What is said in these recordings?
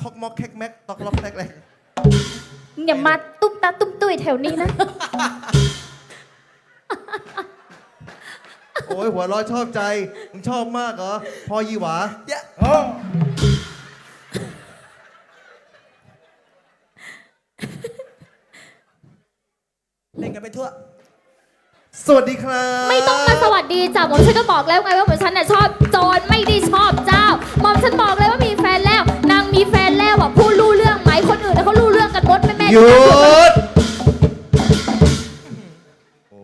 คอกมอกแคกแม็กตอกล็อกแทกแรกอย่ามาตุ้มตาตุ้มตุ้ยแถวนี้นะ โอ้ยหัวเร้อชอบใจมึงชอบมากเหรอพอยี่หวาเยอะอ๋อเล่นกันไปทั่ว สวัสดีครับไม่ต้องมาสวัสดีจ้ะหมอมฉันก็บอกแล้วไงว่าหมอมฉันน่ะชอบโจรไม่ได้ชอบเจ้าหมอมฉันบอกเลย นางมีแฟนแล้วอะพูดรู้เรื่องไหมคนอื่นน่ะเขารู้เรื่องกันหมดแม่แม่หยุด โอ้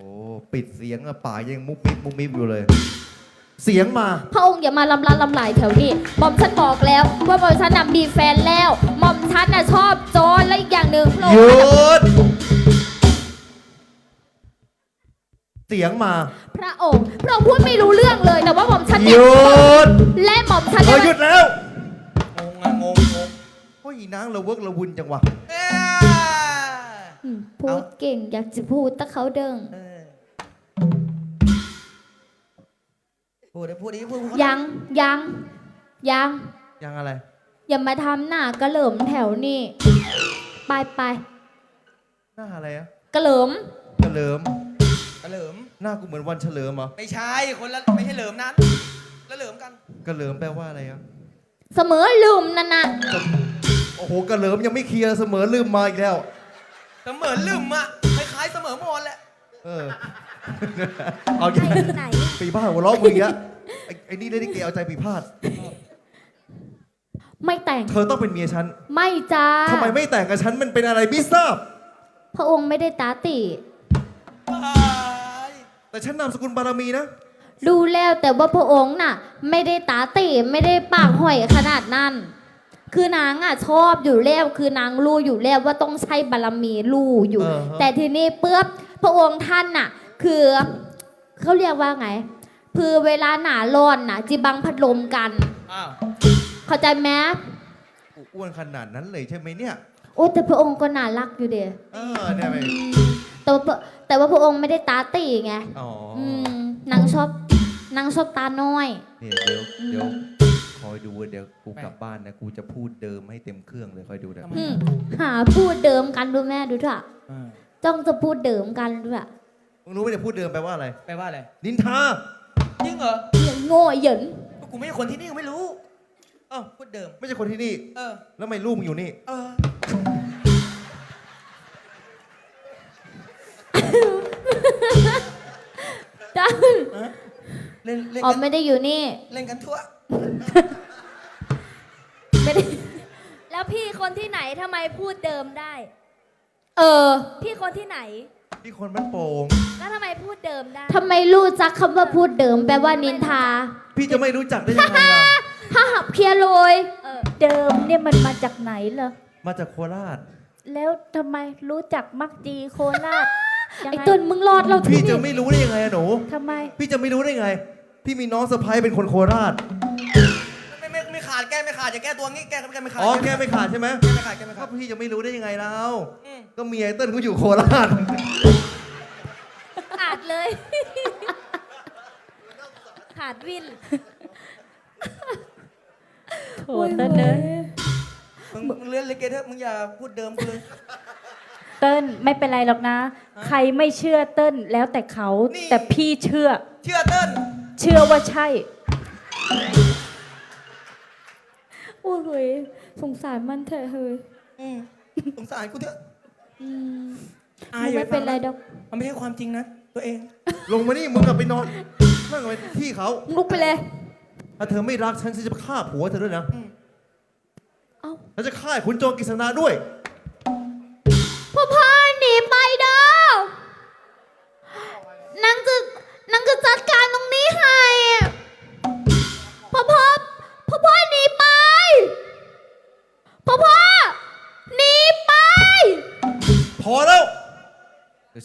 ปิดเสียงอะป่ายังมุกมิบมุกมิบอยู่เลย เสียงมา พระองค์อย่ามาลำลาลำลายแถวนี้หมอมฉันบอกแล้ว ว่าหมอมฉันน่ะมีแฟนแล้วหมอมฉันน่ะชอบโจรและอีกอย่างหนึ่งพระอหงยุค์ดเสียงมา พระองค์พระองค์พูดไม่รู้เรื่องเลยแต่ว่าหมอมฉันหเนี่ยยุด และหมอมฉันเอเนี่อยหยุดแล้ว อีนางเราเวิร์กเราวุนจังวะเอ้ยอืมพูดเก่งอยากจะพูดแต่เขาเดิง เออพูดดิพูดดิพูดพูดยังยังยังยังอะไร อย่ามาทำหน้ากระเหลิมแถวนี้ไปไปหน้าอะไรอะกระเหลิมเฉลิม กระเหลิม หน้ากูเหมือนวันเฉลิมเหรอไม่ใช่คนละไม่ใช่เหลิมนั้นละเหลิมกันกระเหลิมแปลว่าอะไรอะเสมอลืมนั่นนะ โอ้โหกระเหลิมยังไม่เคลียร์เสมอลืมมาอีกแล้วเสมอลืมอะคล้ายๆเสมอมอนแหละ เออ เอาอย่างไหน ปีพาดหัวเราะมึงอย่างเงี้ยไอ้ไอ้นี่เล่นลิเกเอาใจปีพาด ไม่แต่ง เธอต้องเป็นเมียฉันไม่จ้าทำไมไม่แต่งกับฉันมันเป็นอะไรไม่ทราบ พระองค์ไม่ได้ตาติ แต่ฉันนามสกุลบารมีนะ ดูแล้วแต่ว่าพระองค์น่ะ ไม่ได้ตาติไม่ได้ปากห่อยขนาดนั้น คือนางอะชอบอยู่แล้วคือนางรู้อยู่แล้วว่าต้องใช้บารมีรู้อยู่เออฮะ แต่ทีนี้เปื้อบพระองค์ท่านน่ะ คือเขาเรียกว่าไงคือเวลาหนาร้อนน่ะ จิบังพัดลมกัน อ้าวเข้าใจไหมอ้วนขนาดนั้นเลยใช่ไหมเนี่ย โอ้แต่พระองค์ก็น่ารักอยู่เดียเออเนี่ยไปแต่ว่าพระแต่ว่าพระองค์ไม่ได้ตาตีไง อ๋อออืมนางชอบนางชอบตาน้อย เนี่ยเดี๋ยวเดี๋ยวค อยดูเดี๋ยวกูกลับบ้านนะกูจะพูดเดิมให้เต็มเครื่องเลยคอยดูนะอืมหาพูดเดิมกันดูแม่ดูเถอะอ่าจ้องจะพูดเดิมกันด้วยมึงรู้ไหมเนี่ยพูดเดิมแปลว่าอะไร แปลว่าอะไรนินทาจริงเหรออย่างโง่เหยินก็กูไม่ใช่คนที่นี่กูไม่รู้เอ้าพูดเดิม ไม่ใช่คนที่นี่ เออ แล้วทำไม่ลูกมึงอยู่นี่ เออจ้าเล่นเล่นอ๋อกันไม่ได้อยู่นี่ เล่นกันทั่ว ไม่ได้แล้วพี่คนที่ไหนทำไมพูดเดิมได้ เออพี่คนที่ไหนที่คนมันโป่งแล้วทำไมพูดเดิมได้ ทำไมรู้จักคำว่าพูดเดิมแปลว่านินทาพี่จะไม่รู้จักได้ยังไงล่ะฮ่าหับเคลียร์เลย เออ เดิมเนี่ยมันมาจากไหนเหรอ มาจากโคราช แล้วทำไมรู้จักมักจีโคราชยังไอ้ไงตุนมึงรอดเราทีพี่จะนี่ไม่รู้ได้ยังไงอะหนู ทำไม พี่จะไม่รู้ได้ไง พี่มีน้องสะพ้ายเป็นคนโคราช ไม่ไม่ไม่ขาดแก้ไม่ขาดอย่าแก้ตัวงี้แก้แก้ไม่ขาดอ๋อแก้ไม่ขาดใช่ไหมแก้ไม่ขาดแก้ไม่ถ้าขาด พี่จะไม่รู้ได้ยังไงแล้ว อืม ก็เมียไอ้เติ้ลเขาอยู่โคราช ขาดเลย ขาดวิน โถเต้นเลยมึงมึงเลื่อนเลยเกเถอะมึงอย่าพูดเดิมกูเลยเติ้ลไม่เป็นไรหรอกนะ ใครไม่เชื่อเติ้ลแล้วแต่เขานี่แต่พี่เชื่อ เชื่อเติ้ลเชื่อว่าใช่โอ้ยเฮ้ยสงสารมันเถอะเฮ้ยอืมสงสารกูเถอะอืมอายอย่าไม่ไปเป็นไรฟังดอกมันไม่ใช่ความจริงนะ ตัวเอง ลงมานี่มึงกลับไปนอนนั่งไปที่เขามึงลุกไปเลย ถ้าเธอไม่รักฉันฉันจะฆ่าผัวเธอด้วยนะ เอ้า แล้วจะฆ่าขุนโจรกฤษณาด้วย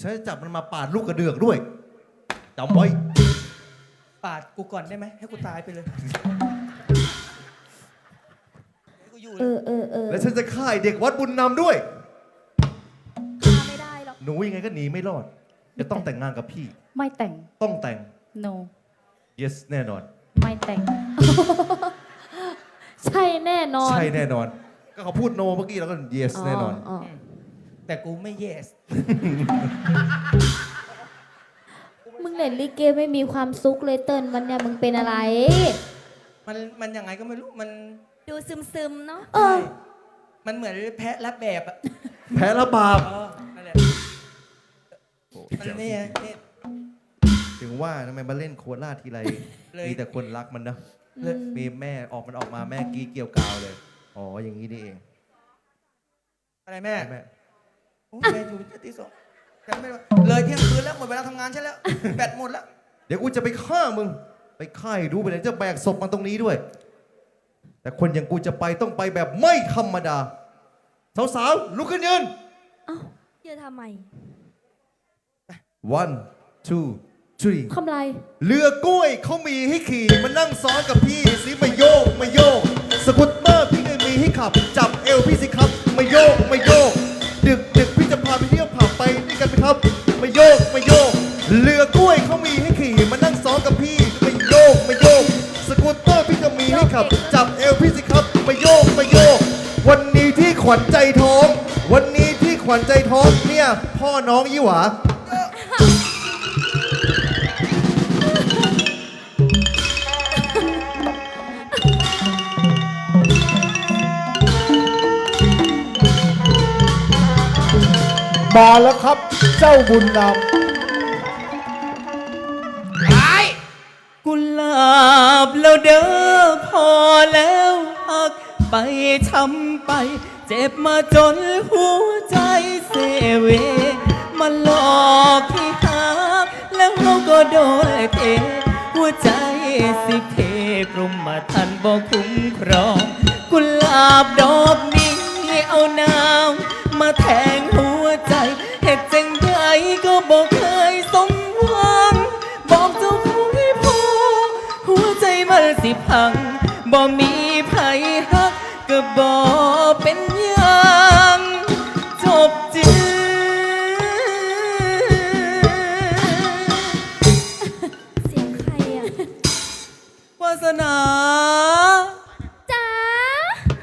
ฉันจะจับมันมาปาดลูกกระเดือกด้วยจำไว้ปาดกูก่อนได้ไหมให้กูตายไปเลยให้กูอยู่เลเอยอเออเออและฉันจะฆ่าไอ้เด็กวัดบุญนำด้วย ฆ่าไม่ได้หรอก หนูยังไงก็หนีไม่รอด จะต้องแต่งงานกับพี่ ไม่แต่ง ต้องแต่ง no yes แน่นอน ไม่แต่ง ใช่แน่นอนใช่แน่นอน ก็เขาพูดโนเมื่อกี้แล้วก็ yes แน่นอน แต่กูไม่ yes มึงเล่นลิเกไม่มีความสุขเลยเติ้ลวันเนี้ยมึงเป็นอะไร มันมันยังไงก็ไม่รู้มันดูซึมซึมๆเนาะเออ มันเหมือนแพะรับแบบอะแพ้และบาปเออนั่นแหละมันนี่ไงนี่ถึงว่าทำไมมาเล่นโคราชทีไร เลย มีแต่คนรักมันนะเลยมีแม่ออกมันออกมาแม่กรี้เกี่ยวกาวเลย อ๋ออย่างนี้นี่เองอะไรแม่ แม่ โอ้แม่อยู่ที่สองจำไม่ได้ว่าเลยเที่ยงคืนแล้วหมดเวลาทำงานใช่แล้ว แบตหมดแล้ว เดี๋ยวกูจะไปฆ่ามึง ไปฆ่าให้ดูไปเลยจะแบกศพมาตรงนี้ด้วย แต่คนอย่างกูจะไปต้องไปแบบไม่ธรรมดา สาวๆ ลุกขึ้นยืนเยอะทำไม one two three ทำไร เรือกล้วยเขามีให้ขี่มานั่งซ้อนกับพี่สิมาโยกมาโยก สกูตเตอร์พี่ก็มีให้ขับ จับเอวพี่สิครับมาโยกมาโยก ดึกดึก กันไหมครับมาโยกมาโยก เรือกล้วยเขามีให้ขี่มานั่งซ้อนกับพี่มาโยกมาโยก สกูตเตอร์พี่ก็มีให้ขับ จับเอวพี่สิครับมาโยกมาโยก วันนี้ที่ขวัญใจท้อง วันนี้ที่ขวัญใจท้องเนี่ย พ่อน้องยี่หวา มาแล้วครับ เจ้าบุญนำกุหลาบแล้วเด้อพอแล้วพักไปช้ำไป เจ็บมาจนหัวใจเสเวมันหลอกที่หาแล้วเราก็โดนเทหัวใจสิเพปรุมมาทันบอกคุ้มครอง กุหลาบดอกนี้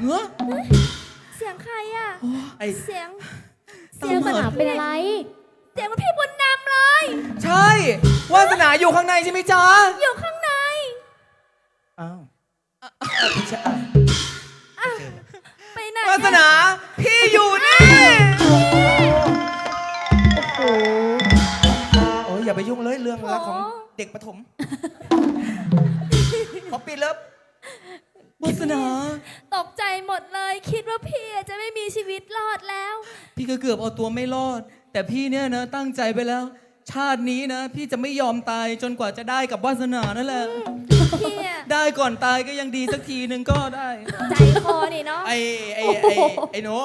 เฮ้อเสียงใครอะ ไอ้เสียง เสียงปัญหาเป็นอะไร เสียงมันพี่บุญนำเลย ใช่ วาสนาอยู่ข้างในใช่ไหมจ๊ะ อยู่ข้างใน อ้าวไปไหนวาสนา พี่อยู่นี่ โอ้ยอย่าไปยุ่งเลยเรื่องรักของเด็กประถม ขอปิดเลิฟ วาสนา ตกใจหมดเลย คิดว่าพี่จะไม่มีชีวิตรอดแล้ว พี่ก็เกือบเอาตัวไม่รอด แต่พี่เนี่ยนะตั้งใจไปแล้ว ชาตินี้นะ พี่จะไม่ยอมตายจนกว่าจะได้กับวาสนานั่นแหละ พี่อะได้ก่อนตายก็ยังดีสักทีหนึ่งก็ได้ ใจคอนี่เนาะ ไอ้ไอ้ไอ้ไอ้หนู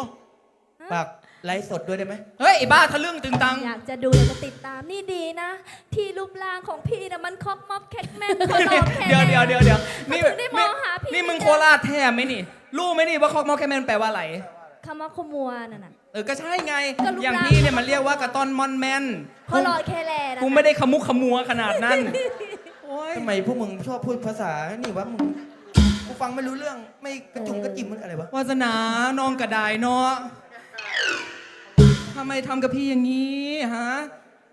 ฝาก ไลฟ์สดด้วยได้ไหมเฮ้ยไอ้บ้าทะลึ่งตึงตัง อยากจะดูอยากจะติดตามนี่ดีนะ ที่รูปร่างของพี่นะมันคอกมอกแคกแม่นคนหล่อแค่เดี๋ยวเดี๋ยวเดี๋ยวเดี๋ยวนี่นี่ถึงได้มองหาพี่นี่มึงโคราชแท้ไหมนี่ รู้ไหมนี่ว่าคอกมอแคแมนแปลว่าอะไร คำว่าขมัวน่ะนะ เออก็ใช่ไง ก็รูปร่าง อย่างพี่เนี่ยมันเรียกว่ากระต้อนมอนแมนเขาหล่อแค่แลนะกูไม่ได้ขมุกขมัวขนาดนั้น โอ้ยทำไมพวกมึงชอบพูดภาษา นี่วะมึง กูฟังไม่รู้เรื่อง ไม่กระจุงกระจิมมันอะไรวะ วาสนา น้องกระไดเนาะ ทำไมทำกับพี่อย่างนี้ฮะ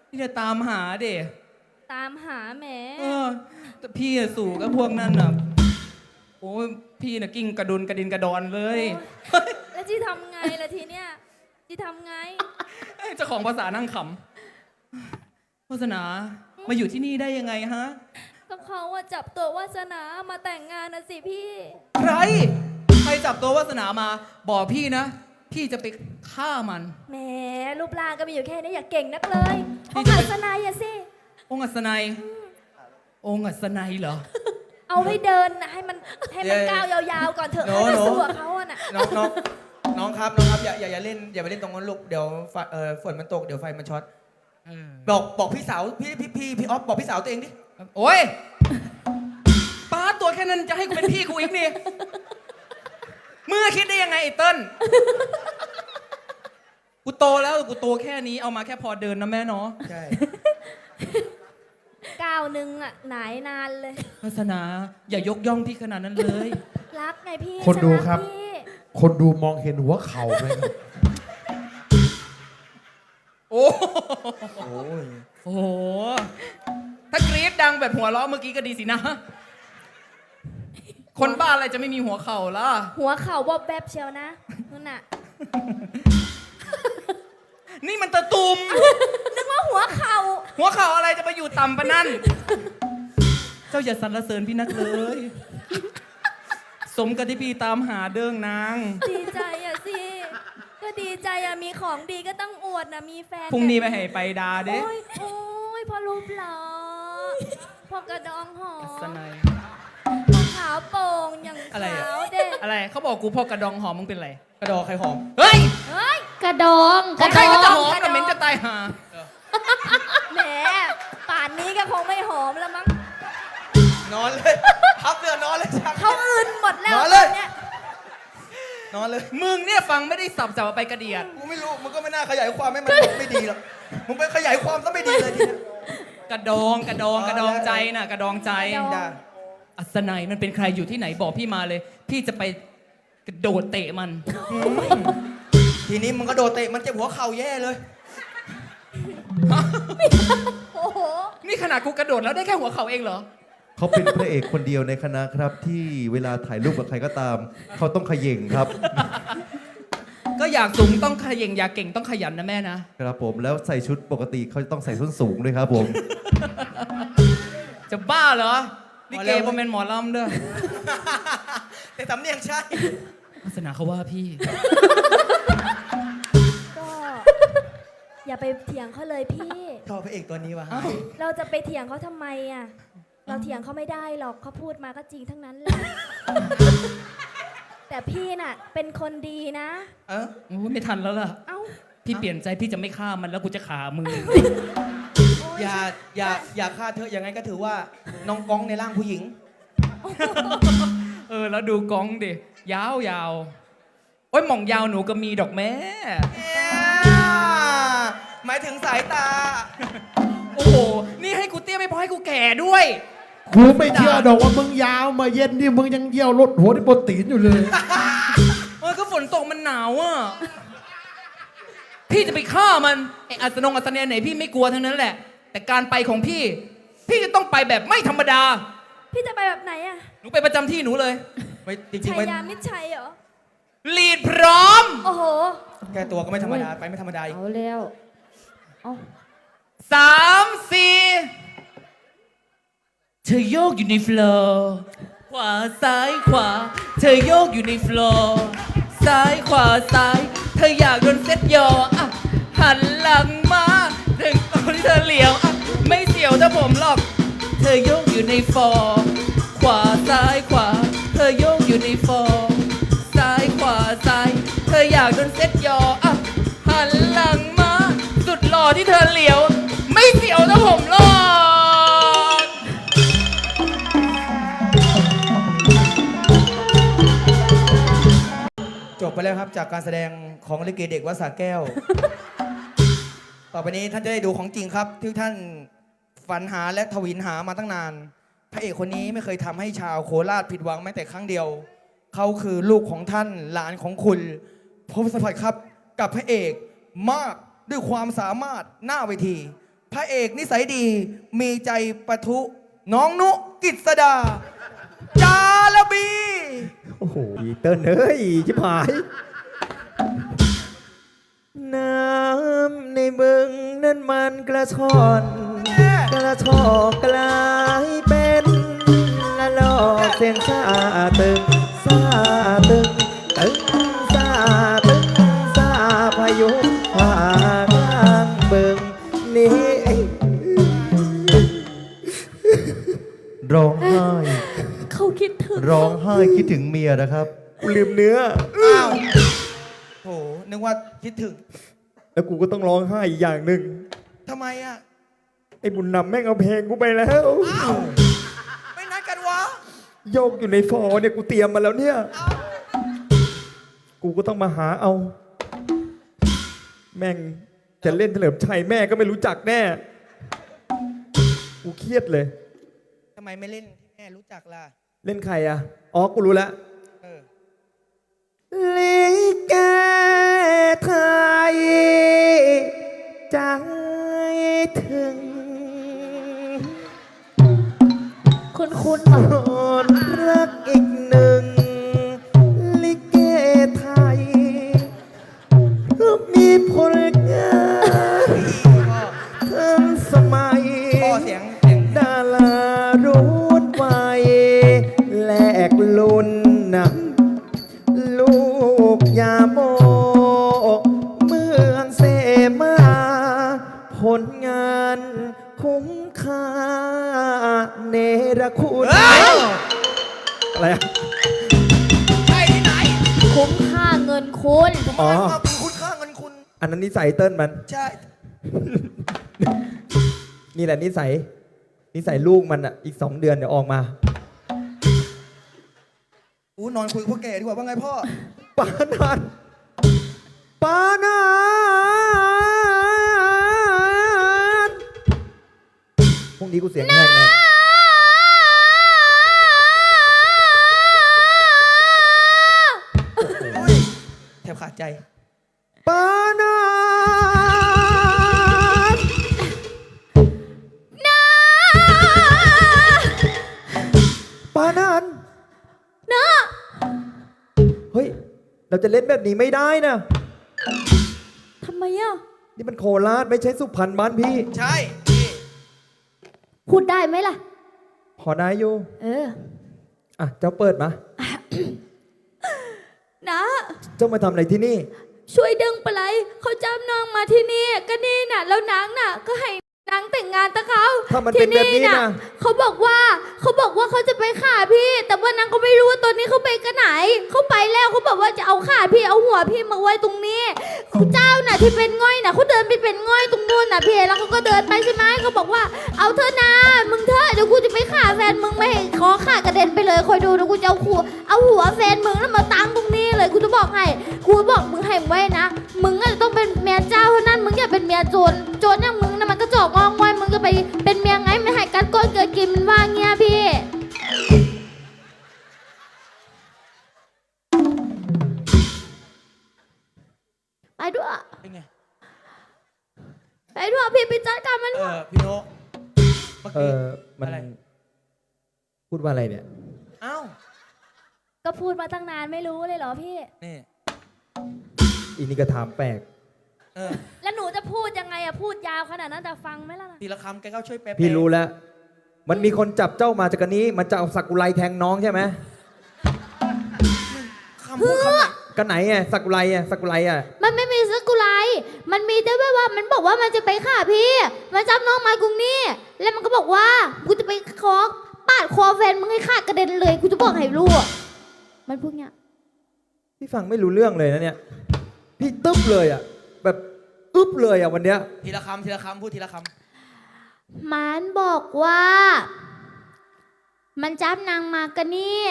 พี่จะตามหาเด็ตามหาแหมเออแต่พี่อะสู่กับพวกนั้นน่ะโอ้ยพี่น่ะกิ้งกระดุนกระดินกระดอนเลย แล้วจีทำไงล่ะทีเนี้ยจีทำไงเจ้าของภาษานั่งขำวาสนามาอยู่ที่นี่ได้ยังไงฮะ ก็เขาว่าจับตัววาสนามาแต่งงานนะสิพี่ ใคร ใครจับตัววาสนามา บอกพี่นะ พี่จะไปฆ่ามัน แหมรูปร่างก็มีอยู่แค่นี้อย่าเก่งนักเลยพี่องจะค์ไปอัศนัยอะสิ องค์อัศนัย องค์อัศนัยเหรอ เอาให้เดินน่ะให้มันให้มันเย้ก้าวยาวๆก่อนเถอะโน้ให้มันโน้สู้กับเขาอะน่ะ น้องน้องน้องครับน้องครับอย่าอย่าอย่าเล่นอย่าไปเล่นตรงนั้นลูกเดี๋ยวไฟเอ่อฝนมันตกเดี๋ยวไฟมันช็อตบอกบอกพี่สาวพี่พี่พี่พี่ออฟบอกพี่สาวตัวเองดิโอ้ยป้าตัวแค่นั้นจะให้กูเป็นพี่กูอีกนี่ เมื่อคิดได้ยังไงไอ้เติ้ลกูโตแล้วกูโตแค่นี้เอามาแค่พอเดินนะแม่เนาะใช่ก้าวหนึ่งอะหนายนานเลย วาสนาอย่ายกย่องพี่ขนาดนั้นเลย รักไงพี่คนดูฉัรักครับ พี่ คนดูมองเห็นหัวเข่าไหมครับ โอ้โหโอ้โห ถ้ากรี๊ดดังแบบหัวเราะเมื่อกี้ก็ดีสินะ คนบ้าอะไรจะไม่มีหัวเข่าล่ะ หัวเข่าว่าแวบเชียวนะนั่นน่ะ นี่มันตะตุ่มนึกว่าหัวเข่า หัวเข่าอะไรจะไปอยู่ต่ำปะนั่น เจ้าอย่าสรรเสริญพี่นักเลย สมกับที่พี่ตามหาเด้งนาง ดีใจอะสิ ก็ดีใจอะ มีของดีก็ต้องอวดนะมีแฟนพรุ่งนี้ไปให้ไปดาเด้โอ้ยโอ้ยพอรูปหล่อพอกระดองหอสมนายพอขาวโป่ง อย่างอะไรอะ ขาวเด็กอะไรเขาบอกกูพอกระดองหอมมึงเป็นไร กระดอใครหอมเฮ้ยเฮ้ย กระดองขกอระงใครดก็อจะงหอมกระดอง แต่เหม็นจะตายหาแหมป่านนี้ก็คงไม่หอมแล้วมั้งนอนเลยพับเรือนอนเลยชัก เขาอื่นหมดแล้วนอนเลย ตอนเนี้ยนอนเลยมึงเนี่ยฟังไม่ได้สับจับไปกระเดียดกูไม่รู้มึงก็ไม่น่าขยายความให้มันไม่ดีหรอกมึงไปขยายความซะไม่ดีเลยทีเนี้ย กระดองกระดองกระดองใจน่ะ กระดองใจจ้า อัศนัยมันเป็นใครอยู่ที่ไหนบอกพี่มาเลย พี่จะไปกระโดดเตะมัน ทีนี้มึงก็โดดเตะมันเจ็บหัวเข่าแย่เลย โอ้โห นี่ขนาดกูกระโดดแล้วได้แค่หัวเข่าเองเหรอ เขาเป็นพระเอกคนเดียวในคณะครับ ที่เวลาถ่ายรูปกับใครก็ตาม เขาต้องเขย่งครับ ก็อยากสูงต้องขย่งอยากเก่งต้องขยันนะแม่นะ ครับผมแล้วใส่ชุดปกติเขาจะต้องใส่ส้นสูงด้วยครับผม จะบ้าเหรอ ลิหมอเกลำผมเป็นหมอลำด้วยแต่สำเนียงใช่ลักษณะเขาว่าพี่ ก็อย่าไปเถียงเขาเลยพี่ ชอบพระเอกตัวนี้ว่ะเราจะไปเถียงเขาทำไมอะ เราเถียงเขาไม่ได้หรอกเขาพูดมาก็จริงทั้งนั้นแหละ แต่พี่น่ะ เป็นคนดีนะ เออโอ้ยไม่ทันแล้วล่ะ เอ้า พี่เปลี่ยนใจพี่จะไม่ฆ่ามันแล้วกูจะขามือโอ้ยอย่าอย่าอย่าฆ่าเธอยังไงก็ถือว่าน้องก้องในร่างผู้หญิง เออ แล้วดูกองดิ ยาวยาวโอ้ยหม่องยาวหนูก็มีดอกแม่ หมายถึงสายตา โอ้โห นี่ให้กูเตี้ยไม่พอให้กูแก่ด้วย กูไม่เชื่อดอกว่ามึงยาวมาเย็นนี่มึงยังเยี่ยวรถหัวที่บนตีนอยู่เลย เออก็ฝนตกมันหนาวอะ พี่จะไปฆ่ามันไอ้อัศนงอัศเนยไหนพี่ไม่กลัวทั้งนั้นแหละ แต่การไปของพี่ พี่จะต้องไปแบบไม่ธรรมดา พี่จะไปแบบไหนอะหนูไปประจำที่หนูเลยไม่จริงชัๆยไม่ยามิตรชัยเหรอ ลีดพร้อม โอ้โห แกตัวก็ไม่ธรรมดา ไปไม่ธรรมดาอีกเอาแล้วเอาสามสี่เธอโยกอยู่ในฟลอร์ขวาซ้ายขวา เธอโยกอยู่ในฟลอร์ซ้ายขวาซ้าย เธออยากโดนเซ็ตยออะหันหลังมาถึงตอนที่ เธอเหลียวอะไม่เสียวถ้าผมหรอก เธอโยกอยู่ในฟอร์ขวาซ้ายขวา เธอโยกอยู่ในฟอร์ซ้ายขวาซ้าย เธออยากโดนเซ็ตยออะหันหลังมาสุดหล่อที่เธอเหลียว ไม่เสียวถ้าผมหรอกจบไปแล้วครับจากการแสดงของลิเกเด็กวัดสาแก้ว ต่อไปนี้ท่านจะได้ดูของจริงครับ ที่ท่านฝันหาและทวินหามาตั้งนาน พระเอกคนนี้ไม่เคยทำให้ชาวโคราชผิดหวังแม้แต่ครั้งเดียว เขาคือลูกของท่านหลานของคุณพบสัมผัสครับกับพระเอกมากด้วยความสามารถหน้าเวที พระเอกนิสัยดีมีใจประทุ น้องนุกิษดา จาระบี โอ้โหอีเติ้ลเอ้ยชิบหาย น้ำในบึงนั้นมันกระชอน กระชอกกลายเป็นละลอกเสียงซาตึงซาตึงตึงซาตึงซาพายุผ่ากลางบึงนี้ร้องไห้ เขาคิดถึงร้องไห้คิดถึงเมียนะครับกูลืมเนื้ออ้าวโห นึกว่าคิดถึงแล้วกูก็ต้องร้องไห้อีกอย่างหนึ่งทำไมอะไอ้บุญนำแม่งเอาเพลงกูไปแล้วอ้าวไม่นัดกันวะโยกอยู่ในฟอเนี่ยกูเตรียมมาแล้วเนี่ย กูก็ต้องมาหาเอา แม่งจะเล่นเฉลิมชัยแม่ก็ไม่รู้จักแน่ กูเครียดเลย ทำไมไม่เล่นที่แม่รู้จักล่ะ เล่นใครอะ อ๋อ กูรู้แล้ว คุณคุณค่ะคน ออว่าขอบคุณค่าเงินคุณ อันนั้นนิสัยเติ้ลมัน ใช่ นี่แหละนิสัย นิสัยลูกมันอะ อีกสองเดือนเดี๋ยวออกมาอู้นอนคุยกับพวกแกดีกว่าว่าไงพ่อ ปานานปานานพรุ่งนี้กูเสียงแห้งแน่ ใจปานานปานานนะเฮ้ย เราจะเล่นแบบนี้ไม่ได้นะ ทำไมอะ นี่มันโคราชไม่ใช่สุพรรณบ้านพี่ ใช่นี่พูดได้ไหมล่ะ พอได้อยู่ เออ อะ เจ้าเปิดมานะเจ้ามาทำอะไรที่นี่ ช่วยดึงไปเลยเขาจำนองมาที่นี่ก็นี่น่ะ แล้วนางน่ะก็ให้ นางแต่งงานตะเขาถ้ามันเป็นแบบนี้นะเขาบอกว่าเขาบอกว่าเขาจะไปฆ่าพี่ แต่ว่านางก็ไม่รู้ว่าตอนนี้เขาไปกันไหนเขาไปแล้วเขาบอกว่าจะเอาฆ่าพี่เอาหัวพี่มาไว้ตรงนี้คุณเจ้าน่ะที่เป็นง่อยน่ะเขาเดินไปเป็นง่อยตรงนู้นน่ะพี่แล้วเขาก็เดินไปใช่ไหมเขาบอกว่า เอาเธอะนะมึงเถอะเดี๋ยวกูจะไปฆ่าแฟนมึงไม่ให้ขอฆ่ากระเด็นไปเลยคอยดูเดี๋ยวกูจะเอาหัวเอาหัวแฟนมึงแล้วมาตั้งตรงนี้เลยกูจะบอกให้กูบอกมึงให้มึงไว้นะมึงอาจจะต้องเป็นเมียเจ้าเท่านั้นมึงอย่าเป็นเมียโจรโจรอย่างมึงน่ะมันก็จอกงองไว้มึงจะไป เป็นเมียไงไม่ให้กัดก้นเกิดกินมันว่าเงี้ยพี่ ไปด้วย เป็นไง ไปด้วยพี่ไปจัดการมันเออพี่โนเมื่อเอกี้ อมันอะไร พูดว่าอะไรเนี่ยเอ้า ก็พูดมาตั้งนานไม่รู้เลยเหรอพี่ นี่ อีนี่ก็ถามแปลก เออ แล้วหนู จะพูดยังไงอะพูดยาวขนาดนั้นแต่ฟังไหมล่ะทีละคำแกก็ช่วยแปลพี่รู้แล้ว มันมีคนจับเจ้ามาจากกันนี้ มันจะเอาสักกุไลแทงน้องใช่ไหมคำพูดคำไหนกันไหนไงสักกุไลอะสักกุไลอะมันไม่มีสกุไลมันมีแต่ว่ามันบอกว่ามันจะไปฆ่าพี่ มันจับน้องมากรุงนี่ แล้วมันก็บอกว่ากูจะไปคอปาดคอแฟนมึงให้ฆ่ากระเด็นเลย กูจะบอกให้รู้อะมันพูดเงี้ย พี่ฟังไม่รู้เรื่องเลยนะเนี่ย พี่ตึ๊บเลยอะแบบ อึ๊บเลยอะวันเนี้ยทีละคำทีละคำพูดทีละคมันบอกว่า มันจับนางมากันนี่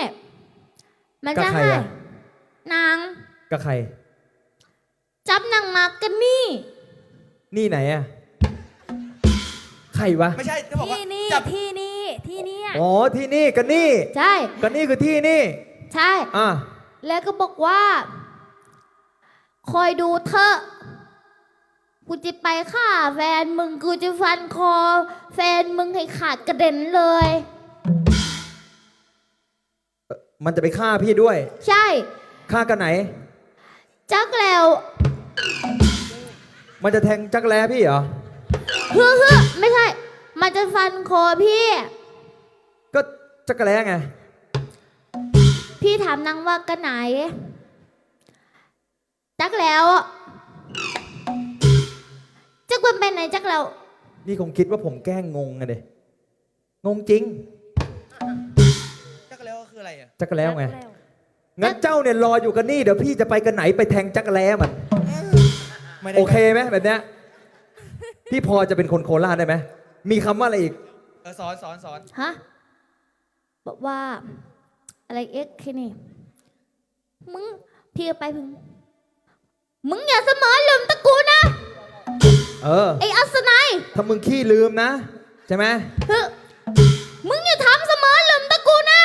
มันกับจะใครให้อะนาง กับใคร จับนางมากันนี่ นี่ไหนอะใครวะำไม่ใช่จะบอกว่าที่นี่จับที่นี่ที่เนี่ย อ๋อที่นี่กันนี่ใช่ กันนี่คือที่นี่ใช่ อะแล้วก็บอกว่า คอยดูเถอะ กูจะไปฆ่าแฟนมึงกูจะฟันคอ แฟนมึงให้ขาดกระเด็นเลย มันจะไปฆ่าพี่ด้วย ใช่ฆ่ากันไหน จักแล้วมันจะแทงจักรแล้พี่เหรอ เฮ้อเฮ้อไม่ใช่ มันจะฟันคอพี่ ก็จักรแล้ไง พี่ถามนางว่ากันไหน จักแล้วจั กมันไปไหนจักแล้วนี่คงคิดว่าผมแกล้งงงไงเดยงงจริง จักรแล้วก็คืออะไรอะ จักรแล้วไง งั้นเจ้าเนี่ยรออยู่กันนี่ เดี๋ยวพี่จะไปกันไหนไปแทงจักรแล้มัน ไม่ได้โอเคไหมแบบเนี้ยพี่พอจะเป็นคนโคราชได้ไหม มีคำว่าอะไรอีก เออสอนสอนสอนฮะ บอกว่า อะไรเอ็กแค่นี่มึง พี่ก็ไปพึง มึงอย่าเสมอลืมตะกูนะ เออ ไอ้อัศนัยถ้ามึงขี้ลืมนะ ใช่ไหมเฮ้อมึงอย่าทำเสมอลืมตะกูนะ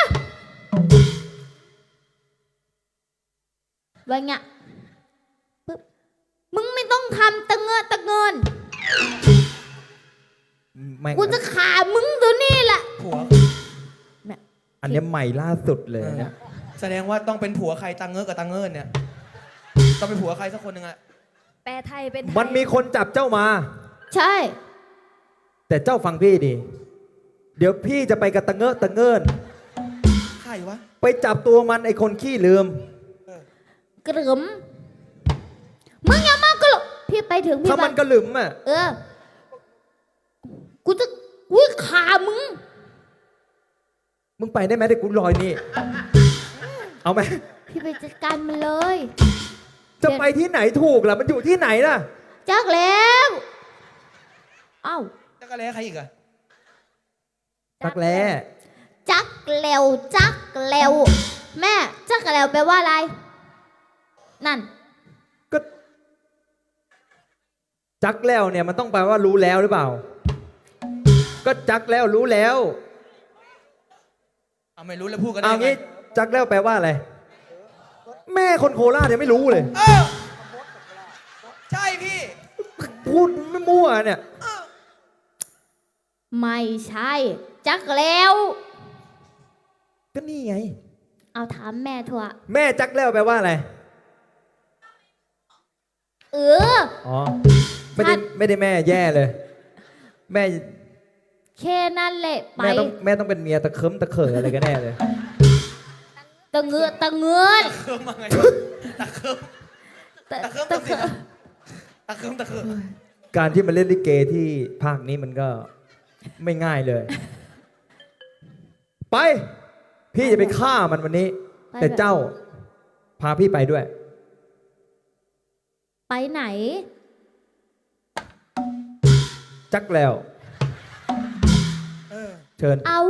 ว่าไงปึ๊บมึงไม่ต้องทำตะเงอตะเงิน แม่งกูจะขามึงตัวนี้แหละผัวอันเนี้ยใหม่ล่าสุดเลยเนี่ยแสดงว่าต้องเป็นผัวใครตังเงอกับตังเงินเนี่ย ต้องเป็นผัวใครสักคนหนึ่งอะ แปลไทยเป็นไทยมันมีคนจับเจ้ามา ใช่ แต่เจ้าฟังพี่ดี เดี๋ยวพี่จะไปกระตะเงอะตะเงิน ใครวะ ไปจับตัวมันไอคนขี้ลืม กระหึมมึงอย่ามากระหลพี่ไปถึงพี่ถ้ามันบ้านกระหลึมอะ เออ กูจะกูจะขามึง มึงไปได้ไหมเด็กกูลอยนี่ เอาไหมพี่ไปจัดการมันเลย จะไปที่ไหนถูกล่ะมันอยู่ที่ไหนล่ะจักแล้วเอ้าจักรแล้ใครอีกอะตักแร้จักแล้วจักแล้วแม่จักแล้วแปลว่าอะไร นั่น ก็จักแล้วเนี่ยมันต้องแปลว่ารู้แล้วหรือเปล่า ก็จักแล้วรู้แล้วเอาไม่รู้แล้วพูดกันได้เอาไงงี้จักแล้วแปลว่าอะไร แม่คนโคราชยังไม่รู้เลย เออ ใช่พี่พูดไม่มั่วเนี่ยไม่ใช่ จักแล้ว ก็นี่ไง เอาถามแม่ถั่วแม่จักแล้วแปลว่าอะไร เออ อ๋อ ไม่ได้ท่านไม่ได้แม่แย่เลย แม่แค่นั้นแหละไป แม่ต้องแม่ต้องเป็นเมียตะเคิมตะเขออะไรกันแน่เลย ตะเงือตะเงือนตะเคิมมาไงตะเคิมตะตะเคิมตะตะเงืเคิอมตะเคิมตะเคิมการที่มาเล่นลิเกที่ภาคนี้มันก็ไม่ง่ายเลย ไป พี่จะไปฆ่ามันวันนี้ แต่เจ้า พาพี่ไปด้วย ไปไหน จักแล้ว เออ เชิญ เอา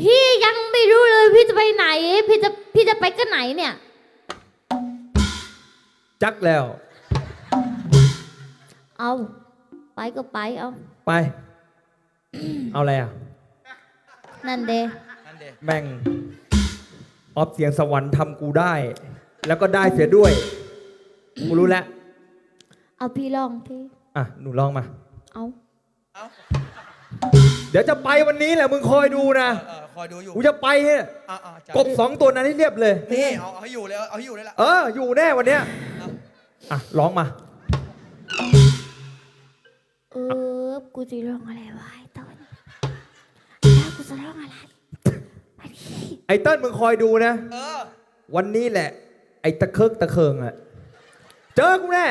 พี่ยังไม่รู้เลยพี่จะไปไหน พี่จะพี่จะไปกันไหนเนี่ย จักแล้ว เอาไปก็ไปเอาไป เอาอะไรอะ นั่นเดนั่นเด็แม่งออฟเสียงสวรรค์ทำกูได้ แล้วก็ได้เสียด้วย กูรู้แล้ว เอาพี่ลองที่อะ หนูลองมาเอาเอา เดี๋ยวจะไปวันนี้แหละ มึงคอยดูนะ เออ คอยดูอยู่กูจะไปให้อะอะจัดกบสองตัวนั้นให้เรียบเลย นี่เอาเอาให้อยู่เลยเอาให้อยู่เลยล่ะเออ อยู่แน่วันเนี้ยเอาอะร้องมา เออกูจะร้องอะไรวะไอ้ตอนแล้วกูจะร้องอะไรไปดิไอ้เติ้ลมึงคอยดูนะ เออวันนี้แหละ ไอ้ตะเคิกตะเคิงอะเจอกูแน่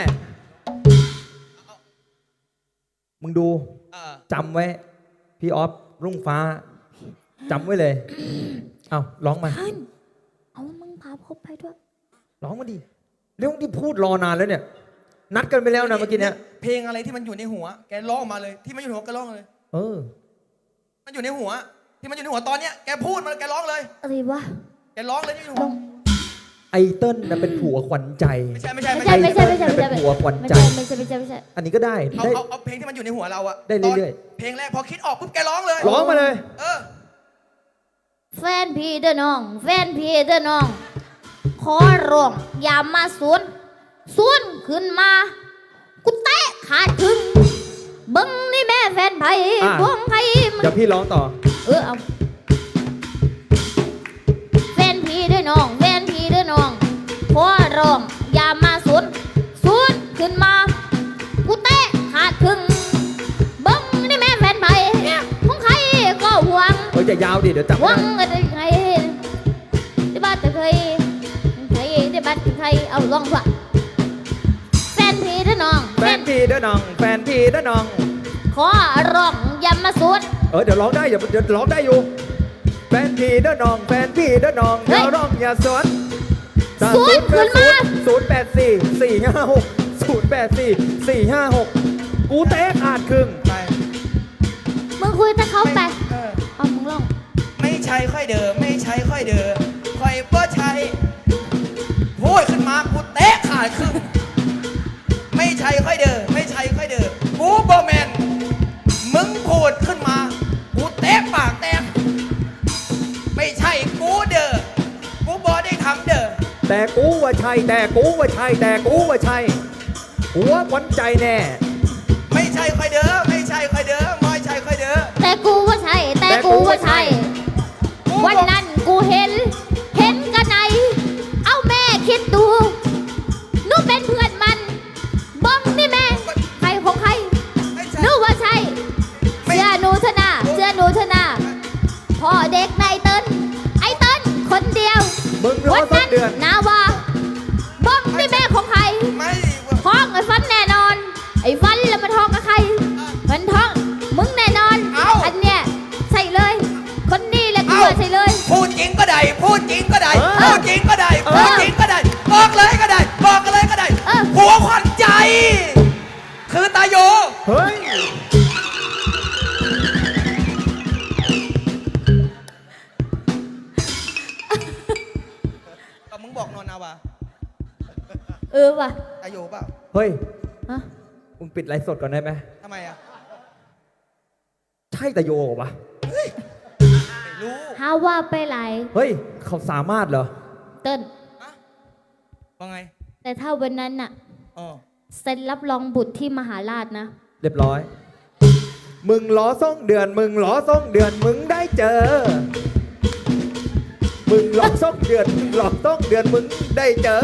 มึงดูเออจำไว้ พี่ออฟรุ่งฟ้า จำไว้เลย เอาร้องมา ท่านเอามึงพาพบไปด้วย ร้องมาดิเรื่องที่พูดรอนานแล้วเนี่ย นัดกันไปแล้วนะเมื่อกี้เนี่ย เพลงอะไรที่มันอยู่ในหัว แกร้องออกมาเลย ที่มันอยู่ในหัวแกร้องเลย เออ มันอยู่ในหัว ที่มันอยู่ในหัวตอนเนี้ยแกพูดมาแกร้องเลย อะไรวะแกร้องเลยที่อยู่ในลหัวองไอ้เติ้ลน่ะเป็นผัวขวัญใจ ไม่ใช่ไม่ใช่ไม่ไม่ใช่ใช่ไม่ใช่ไม่ใช่ไม่ใช่เป็นหัวขวัญไม่ใจใช่ไม่ใช่ไม่ใช่ไม่ใช่อันนี้ก็ได้เอาได้ เอาเอาเพลงที่มันอยู่ในหัวเราอะได้ตนเรื่อยเพลงแรกพอคิดออกปุ๊บแกร้องเลย ร้องมาเลย เออ แฟนพี่เด้อน้อง แฟนพี่เด้อน้อง ขอร้องอย่ามาสวนสวนขึ้นมา กูเตะขาดถึงเบิ้งนี่แม่แฟนไผ่อะ พวงไผ่มันเดี๋ยวพี่ร้องต่อ เออเอาแฟนพี่เด้อน้อง แฟนพี่เด้อน้อง ขอร้องอย่ามา วงเฮ้ยจะยาวดิเดี๋ยวจับหไม่วังได้อะไรใครที่บ้านจะเคยใครที่บ้านใครเอาลองว่ะแฟนพี่เด้อน้องแฟนพี่เด้อน้อง แฟนพี่เด้อน้อง ขอร้องอย่ามาสวนเออเดี๋ยวร้องได้เดี๋ยวเดี๋ยวร้องได้อยู่ แฟนพี่เด้อน้องแฟนพี่เด้อน้องเฮ้อย่ายร้องอย่าสวนสวนขึ้นมา ศูนย์แปดสี่สี่ห้าหกศูนย์แปดสี่สี่ห้าหกกูเตะขาดครึ่งไปมึงคุยแต่เขาไป เออ ใช่ค่อยเดิมไม่ใช่ค่อยเดิมค่อยบ่ใช่พูดขึ้นมากูเตะขาดครึ่งไม่ใช่ค่อยเดิมไม่ใช่ค่อยเดิมกูบอแมนมึงพูดขึ้นมากูเตะปากแตกไม่ใช่กูเด้อกูบอได้ทำเด้อแต่กูไหวช่แต่กูว่าใช่แต่กูว่าใช่หัวขวัญใจแน่ ไม่ใช่ค่อยเด้อไม่ใช่ค่อยเด้อไม่ใช่ค่อยเด้อแต่กูว่าใช่แต่กูว่าใช่ วันนั้นกูเห็น ได้พูดจริงก็ได้เออพูดจริงก็ได้เออพูดจริงก็ได้บอกเลยก็ได้บอกกันเลยก็ได้เออหัวขวัญใจ คือตาโยเฮ้ยก็มึงบอกนอนนาวาเออว่ะตาโยเปล่าเฮ้ยฮะมึงปิดไลฟ์สดก่อนได้ไหมทำไมอะใช่ตะโยเหรอวะไม่ รู้หาว่าไปไหลายเฮ้ย เขาสามารถเหรอ เติ้ลว่าไงแต่ถ้าวันนั้นน่ะอ๋อเซ็นรับรองบุตรที่มหาราชนะ เรียบร้อย มึงรอส่งเดือน มึงรอส่งเดือน มึงได้เจอ มึงรอส่งเดือน มึงรอส่งเดือน มึงได้เจอ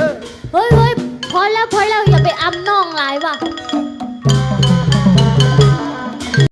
เฮ้ยเฮ้ยพอแล้วพอแล้วอย่าไปอำน้องหลายว่ะ เออ